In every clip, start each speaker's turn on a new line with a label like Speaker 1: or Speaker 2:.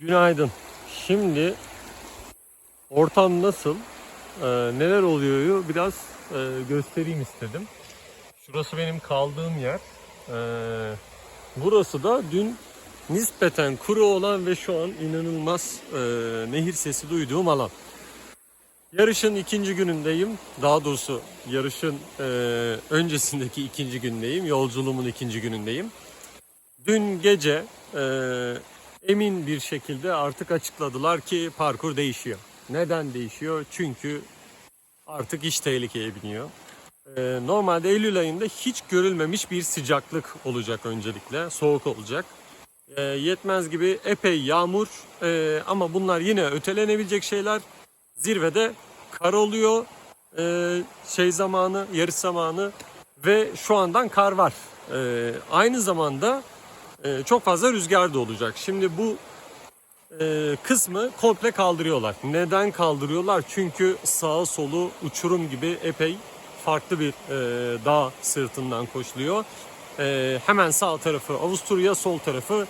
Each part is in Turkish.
Speaker 1: Günaydın. Şimdi ortam nasıl, e, neler oluyor biraz e, göstereyim istedim. Şurası benim kaldığım yer. E, burası da dün nispeten kuru olan ve şu an inanılmaz e, nehir sesi duyduğum alan. Yarışın ikinci günündeyim. Daha doğrusu yarışın e, öncesindeki ikinci gündeyim. Yolculuğumun ikinci günündeyim. Dün gece e, emin bir şekilde artık açıkladılar ki parkur değişiyor. Neden değişiyor? Çünkü artık iş tehlikeye biniyor. E, normalde Eylül ayında hiç görülmemiş bir sıcaklık olacak öncelikle. Soğuk olacak. E, yetmez gibi epey yağmur E, ama bunlar yine ötelenebilecek şeyler. Zirvede kar oluyor şey zamanı, yarış zamanı ve şu andan kar var. Aynı zamanda e, çok fazla rüzgar da olacak. Şimdi bu e, kısmı komple kaldırıyorlar. Neden kaldırıyorlar? Çünkü sağa solu uçurum gibi epey farklı bir e, dağ sırtından koşuluyor. E, hemen sağ tarafı Avusturya, sol tarafı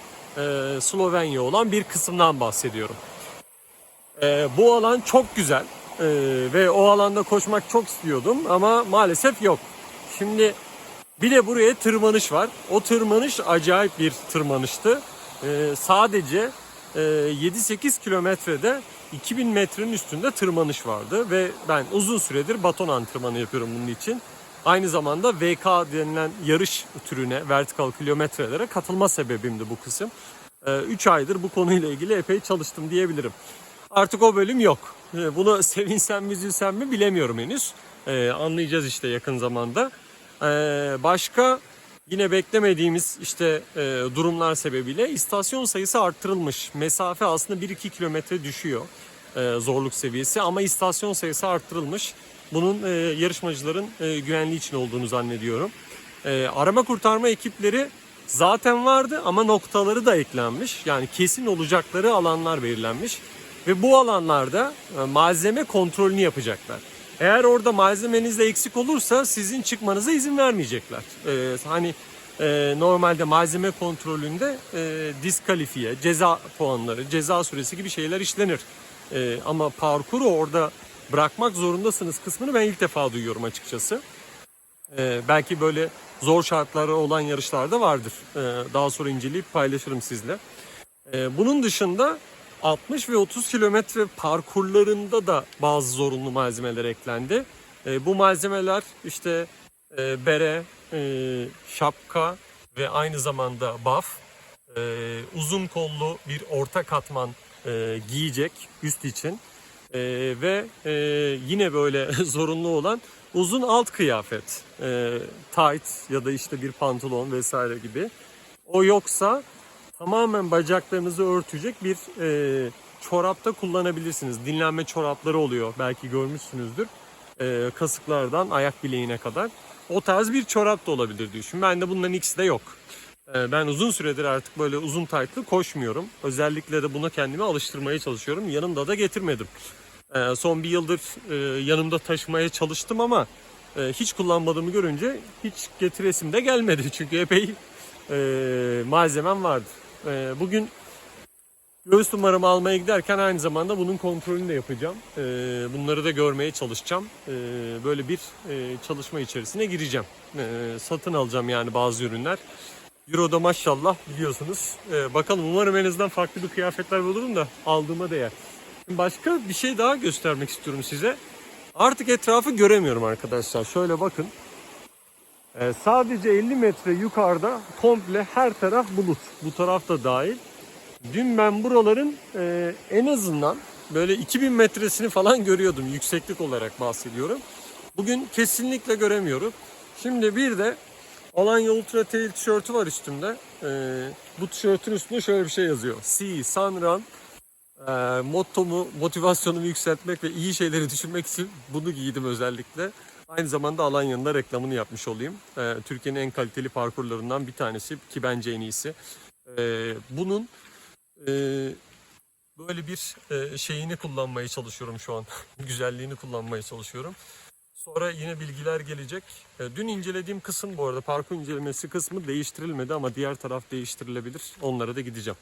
Speaker 1: Slovenya olan bir kısımdan bahsediyorum. Bu alan çok güzel ve o alanda koşmak çok istiyordum ama maalesef yok. Şimdi bir de buraya tırmanış var. O tırmanış acayip bir tırmanıştı. E, sadece e, 7-8 kilometrede 2000 metrenin üstünde tırmanış vardı ve ben uzun süredir baton antrenmanı yapıyorum bunun için. Aynı zamanda VK denilen yarış türüne, vertikal kilometrelere katılma sebebimdi bu kısım. 3 aydır bu konuyla ilgili epey çalıştım diyebilirim. Artık o bölüm yok. E, Bunu sevinsem mi üzülsem mi bilemiyorum henüz. E, anlayacağız işte yakın zamanda. E, başka yine beklemediğimiz işte e, durumlar sebebiyle istasyon sayısı arttırılmış. Mesafe aslında 1-2 kilometre düşüyor e, zorluk seviyesi ama istasyon sayısı arttırılmış. Bunun e, yarışmacıların güvenliği için olduğunu zannediyorum. Arama kurtarma ekipleri zaten vardı ama noktaları da eklenmiş. Yani kesin olacakları alanlar belirlenmiş. Ve bu alanlarda malzeme kontrolünü yapacaklar. Eğer orada malzemenizde eksik olursa sizin çıkmanıza izin vermeyecekler. E, hani e, normalde malzeme kontrolünde e, diskalifiye, ceza puanları, ceza süresi gibi şeyler işlenir. E, ama parkuru orada bırakmak zorundasınız kısmını ben ilk defa duyuyorum açıkçası. Ee, belki böyle zor şartları olan yarışlarda vardır. Ee, daha sonra inceleyip paylaşırım sizle. Ee, bunun dışında 60 ve 30 kilometre parkurlarında da bazı zorunlu malzemeler eklendi. Ee, bu malzemeler işte e, bere, e, şapka ve aynı zamanda baf, e, uzun kollu bir orta katman e, giyecek üst için. Ee, ve e, yine böyle zorunlu olan uzun alt kıyafet, e, tight ya da işte bir pantolon vesaire gibi. O yoksa tamamen bacaklarınızı örtecek bir e, çorapta kullanabilirsiniz. Dinlenme çorapları oluyor belki görmüşsünüzdür. E, kasıklardan ayak bileğine kadar. O tarz bir çorap da olabilir düşün. Ben de bunların ikisi de yok. E, Ben uzun süredir artık böyle uzun taytlı koşmuyorum. Özellikle de buna kendimi alıştırmaya çalışıyorum. Yanımda da getirmedim. Ee, son bir yıldır e, yanımda taşımaya çalıştım ama e, hiç kullanmadığımı görünce hiç getiresim de gelmedi. Çünkü epey e, malzemem vardı. E, bugün göğüs numaramı almaya giderken aynı zamanda bunun kontrolünü de yapacağım. E, bunları da görmeye çalışacağım. E, böyle bir e, çalışma içerisine gireceğim. E, satın alacağım yani bazı ürünler. Euro'da maşallah biliyorsunuz. E, bakalım umarım en azından farklı bir kıyafetler bulurum da aldığıma değer. Başka bir şey daha göstermek istiyorum size. Artık etrafı göremiyorum arkadaşlar. Şöyle bakın. Ee, sadece 50 metre yukarıda komple her taraf bulut. Bu taraf da dahil. Dün ben buraların e, en azından böyle 2000 metresini falan görüyordum. Yükseklik olarak bahsediyorum. Bugün kesinlikle göremiyorum. Şimdi bir de Alanya Ultra Trail tişörtü var üstümde. Ee, bu tişörtün üstünde şöyle bir şey yazıyor. See, Sun Run, e, mottomu, motivasyonumu yükseltmek ve iyi şeyleri düşünmek için bunu giydim özellikle. Aynı zamanda Alanya'nın da reklamını yapmış olayım. E, Türkiye'nin en kaliteli parkurlarından bir tanesi ki bence en iyisi. E, bunun e, böyle bir e, şeyini kullanmaya çalışıyorum şu an. Güzelliğini kullanmaya çalışıyorum. Sonra yine bilgiler gelecek. E, Dün incelediğim kısım bu arada parkur incelemesi kısmı değiştirilmedi ama diğer taraf değiştirilebilir. Onlara da gideceğim.